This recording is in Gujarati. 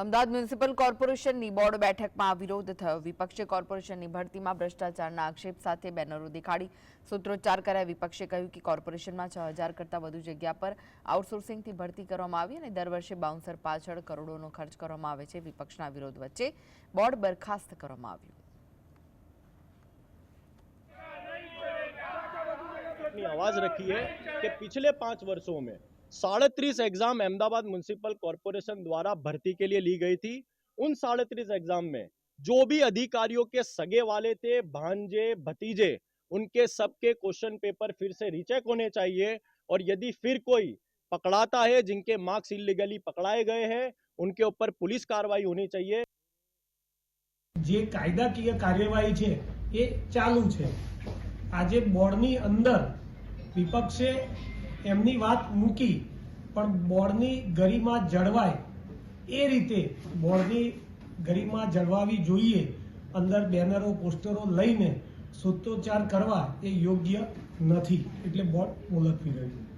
અમદાવાદ મ્યુનિસિપલ કોર્પોરેશનની બોર્ડ બેઠકમાં વિરોધ થયો. વિપક્ષે કોર્પોરેશનની ભરતીમાં ભ્રષ્ટાચારના આક્ષેપ સાથે બેનરો દેખાડી સૂત્રોચ્ચાર કર્યા. વિપક્ષે કહ્યું કે કોર્પોરેશનમાં છ હજાર કરતાં વધુ જગ્યા પર આઉટસોર્સિંગથી ભરતી કરવામાં આવી અને દર વર્ષે બાઉન્સર પાછળ કરોડોનો ખર્ચ કરવામાં આવે છે. વિપક્ષના વિરોધ વચ્ચે બોર્ડ બરખાસ્ત કરવામાં આવ્યું. અવાજ રખી કે પિછલે પાંચ વર્ષો મેં वर्षों में साढ़े एग्जाम अहमदाबाद म्यूनिसिपल कॉरपोरेशन द्वारा भर्ती के लिए ली गई थी उन साढ़े एग्जाम में जो भी अधिकारियों के सगे वाले थे भांजे भतीजे उनके सबके क्वेश्चन पेपर फिर से रीचेक होने चाहिए और यदि फिर कोई पकड़ाता है जिनके मार्क्स इलीगली पकड़ाए गए हैं उनके ऊपर पुलिस कार्रवाई होनी चाहिए જે કાયદાકીય કાર્યવાહી છે એ ચાલુ છે આજે બોર્ડની અંદર વિપક્ષે એમની વાત મૂકી, પણ બોર્ડની ગરિમા જળવાય. એ રીતે બોર્ડની ગરિમા જળવાવી જોઈએ. અંદર બેનરો, પોસ્ટરો લઈને સૂત્રોચ્ચાર કરવા એ યોગ્ય નથી. એટલે બોર્ડ મુલતવી રહ્યું.